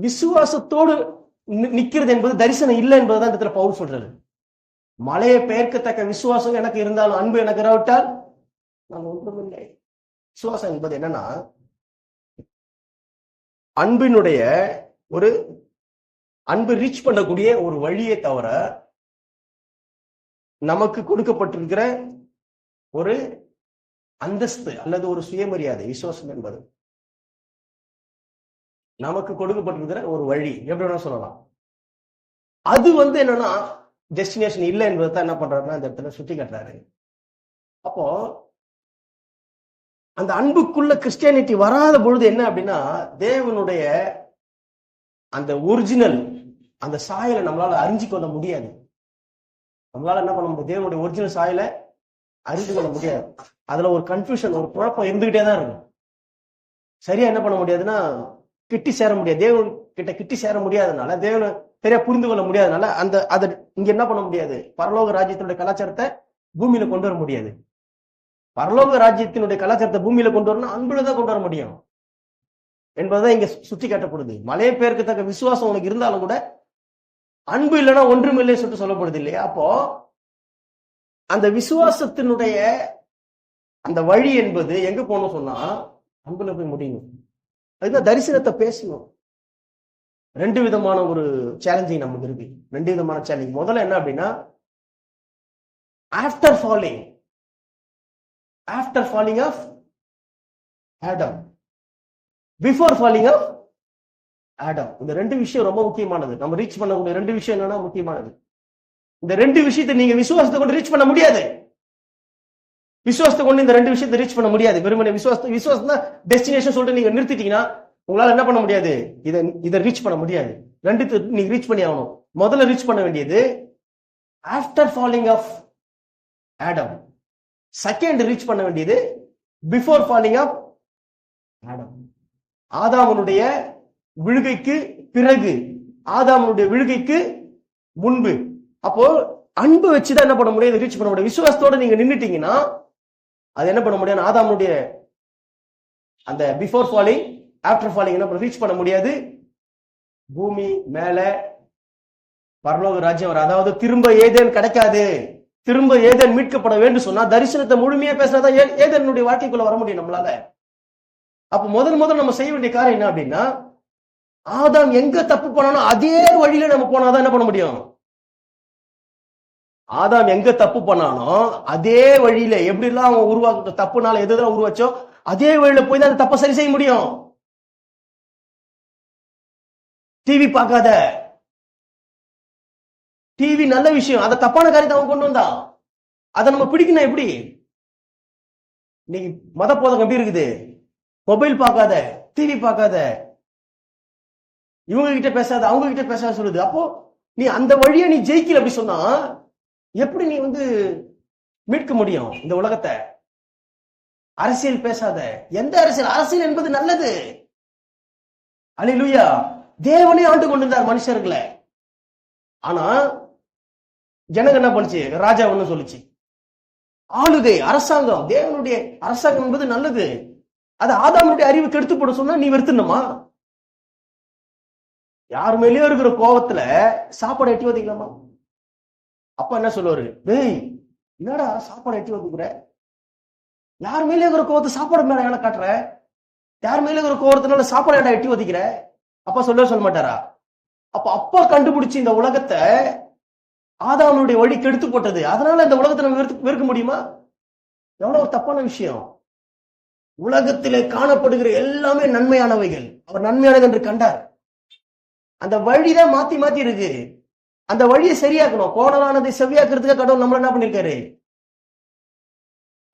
விசுவாசத்தோடு நிக்கிறது என்பது தரிசனம் இல்லை என்பதுதான் இந்த இடத்துல பவுல் சொல்றது. மலையை பெயர்க்கத்தக்க விசுவாசம் எனக்கு இருந்தாலும் அன்பு எனக்கு இராவிட்டால் நான் ஒன்றுமில்லை. விசுவாசம் என்பது என்னன்னா அன்பினுடைய ஒரு அன்பு ரீச் பண்ணக்கூடிய ஒரு வழியை தவிர நமக்கு கொடுக்கப்பட்டிருக்கிற ஒரு அந்தஸ்து அல்லது ஒரு சுயமரியாதை விசுவாசம் என்பது. நமக்கு கொடுக்கப்பட்டிருக்கிற ஒரு வழி எப்படி வேணா சொல்லலாம். அது வந்து என்னன்னா டெஸ்டினேஷன் இல்லை என்பதை தான் என்ன பண்றாருன்னா இந்த இடத்துல சுட்டி காட்டுறாரு. அப்போ அந்த அன்புக்குள்ள கிறிஸ்டியானிட்டி வராத பொழுது என்ன அப்படின்னா தேவனுடைய அந்த ஒரிஜினல் அந்த சாயலை நம்மளால அறிஞ்சு கொள்ள முடியாது. நம்மளால என்ன பண்ண முடியும்? தேவனுடைய ஒரிஜினல் சாயலை அறிந்து கொள்ள முடியாது. அதுல ஒரு கன்ஃபியூஷன் ஒரு குழப்பம் இருந்துகிட்டே தான் இருக்கும். சரியா என்ன பண்ண முடியாதுன்னா கிட்டி சேர முடியாது. தேவன் கிட்ட கிட்டி சேர முடியாதனால தேவனை சரியா புரிந்து கொள்ள முடியாதனால அந்த அதை இங்க என்ன பண்ண முடியாது? பரலோக ராஜ்யத்தினுடைய கலாச்சாரத்தை பூமியில கொண்டு வர முடியாது. பரலோக ராஜ்யத்தினுடைய கலாச்சாரத்தை பூமியில கொண்டு வரணும் அன்புலதான் கொண்டு வர முடியும். என்பதுதான் இங்க சுத்தி காட்டப்படுது. மலைய பேருக்கு தக்க விசுவாசம் உனக்கு இருந்தாலும் கூட அன்பு இல்லைன்னா ஒன்றும் இல்லை சொல்லிட்டு சொல்லப்படுது இல்லையா? அப்போ அந்த விசுவாசத்தினுடைய அந்த வழி என்பது எங்க போகணும் சொன்னா அன்புல போய் முடியணும். அதுதான் தரிசனத்தை பேசணும் ரெண்டு விதமான ஒரு சேலஞ்சிங் நமக்கு இருக்கு. ரெண்டு விதமான சேலஞ்ச் முதல்ல என்ன அப்படின்னா after falling after falling of Adam before falling of Adam இந்த ரெண்டு விஷயம் ரொம்ப முக்கியமானது. நம்ம ரீச் பண்ணக்கூடிய ரெண்டு விஷயம் என்னன்னா முக்கியமானது. இந்த ரெண்டு விஷயத்தை நீங்க விசுவாசத்தை கொண்டு ரீச் பண்ண முடியாது. விசுவாசத்தை கொண்டு இந்த ரெண்டு விஷயத்தை ரீச் பண்ண முடியாது. வெறுமனே விசுவாச விசுவாசம் தான் டெஸ்டினேஷன் சொல்லிட்டு நீங்க நிறுத்திட்டீங்கன்னா உங்களால என்ன பண்ண முடியாது? இதை இதை ரீச் பண்ண முடியாது. ரெண்டு நீங்க ரீச் பண்ணி ஆகணும். முதல்ல ரீச் பண்ண வேண்டியது after falling of Adam second reach பண்ண வேண்டியது பிஃபோர் ஃபாலிங் ஆஃப் ஆடம் ஆதாமனுடைய விழுகைக்கு பிறகு ஆதாமனுடைய விழுகைக்கு முன்பு. அப்போ அன்பு வச்சுதான் என்ன பண்ண முடியாது ரீச் பண்ண முடியும். விசுவாசத்தோட நீங்க நின்னுட்டீங்கன்னா அது என்ன பண்ண முடியாது ஆதாமுடைய அந்த பிஃபோர் ஃபாலிங் ஆஃப்டர் ஃபாலிங் என்ன ரீச் பண்ண முடியாது. பூமி மேல பரலோக ராஜ்யம் வர அதாவது திரும்ப ஏதேன் கிடைக்காது. திரும்ப ஏதேன் மீட்கப்பட வேண்டும் சொன்னா தரிசனத்தை முழுமையா பேசினாதான் ஏதேனுடைய வாழ்க்கைக்குள்ள வர முடியும் நம்மளால. அப்ப முதல் முதல் நம்ம செய்ய வேண்டிய காரியம் என்ன அப்படின்னா ஆதாம் எங்க தப்பு பண்ணாலும் அதே வழியில நம்ம போனாதான் என்ன பண்ண முடியும்? ஆதாம் எங்க தப்பு பண்ணானோ அதே வழியில எப்படிலாம் அவன் உருவாக்க தப்புனால எதுதான் உருவாச்சோ அதே வழியில போய் தான் அந்த தப்பை சரி செய்ய முடியும். டிவி பார்க்காத. டிவி நல்ல விஷயம். அதை தப்பான காரியத்தை அவன் கொண்டு வந்தான் அதை நம்ம பிடிக்கணும் எப்படி? இன்னைக்கு மத போதம் எப்படி இருக்குது? மொபைல் பார்க்காத டிவி பார்க்காத. இவங்க கிட்ட பேசாத அவங்க கிட்ட பேசாத சொல்லுது. அப்போ நீ அந்த வழியை நீ ஜெயிக்கல அப்படி சொன்னா எப்படி நீ வந்து மீட்க முடியும் இந்த உலகத்தை? அரசியல் பேசாத. எந்த அரசியல்? அரசியல் என்பது நல்லது. அல்லேலூயா தேவனே ஆண்டு கொண்டிருந்தார் மனுஷர்களை. ஆனா ஜனங்க என்ன பண்ணுச்சு? ராஜா ஒண்ணு சொல்லுச்சு. ஆளுகை அரசாங்கம். தேவனுடைய அரசாங்கம் என்பது நல்லது. அது ஆதாமனுடைய அறிவு கெடுத்து போட சொன்னா நீ வெறுத்துணுமா யார் மேலேயோ இருக்கிற கோவத்துல சாப்பாடு எட்டி வதிக்கலாமா? அப்பா என்ன சொல்லுவாரு? டேய் என்னடா சாப்பாடு எட்டி வந்துக்கிற யார் மேலே இருக்கிற கோவத்தை சாப்பாடு மேல ஏன காட்டுற? யார் மேல இருக்கிற கோவத்தினால சாப்பாடு ஏன்டா எட்டி ஒதிக்கிற? அப்பா சொல்லவே சொல்ல மாட்டாரா? அப்ப அப்பா கண்டுபிடிச்சு இந்த உலகத்தை ஆதாமனுடைய வழி கெடுத்து போட்டது. அதனால இந்த உலகத்தை நம்ம வெறுக்க முடியுமா? எவ்வளவு ஒரு தப்பான விஷயம். உலகத்திலே காணப்படுகிற எல்லாமே நன்மையானவைகள். அவர் நன்மையானது என்று கண்டார். அந்த வழிதான் மாத்தி மாத்தி இருக்கு. அந்த வழியை சரியாக்கணும். கோணலானதை செவ்வியாக்குறதுக்கு கடவுள் நம்மள என்ன பண்ணிருக்காரு?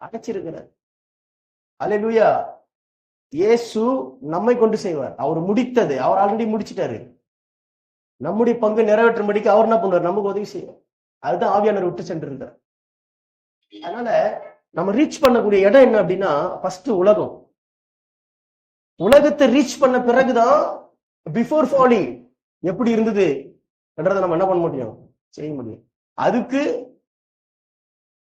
அடைச்சிருக்கிறார். அல்லேலூயா இயேசு நம்மை கொண்டு செய்வார். அவர் முடித்தது. அவர் ஆல்ரெடி முடிச்சிட்டாரு. நம்முடைய பங்கு நிறைவேற்றும்படிக்கு அவர் என்ன பண்ணுவார்? நமக்கு உதவி செய்வார். அதுதான் ஆவியானவர் விட்டு சென்றிருந்தார் அதனால நம்ம ரீச் பண்ணக்கூடிய இடம் என்ன அப்படின்னா ஃபர்ஸ்ட் உலகம். உலகத்தை ரீச் பண்ண பிறகுதான் பிஃபோர் ஃபாலிங் எப்படி இருந்தது? என்றதை நம்ம என்ன பண்ண முடியும்? செய்ய முடியும். அதுக்கு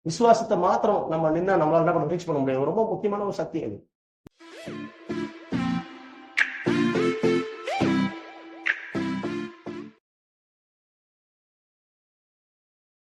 விசுவாசத்தை மாத்திரம் நம்ம நின்னா நம்மளால என்ன பண்ண பண்ண முடியும் ரொம்ப முக்கியமான ஒரு சக்தி அது.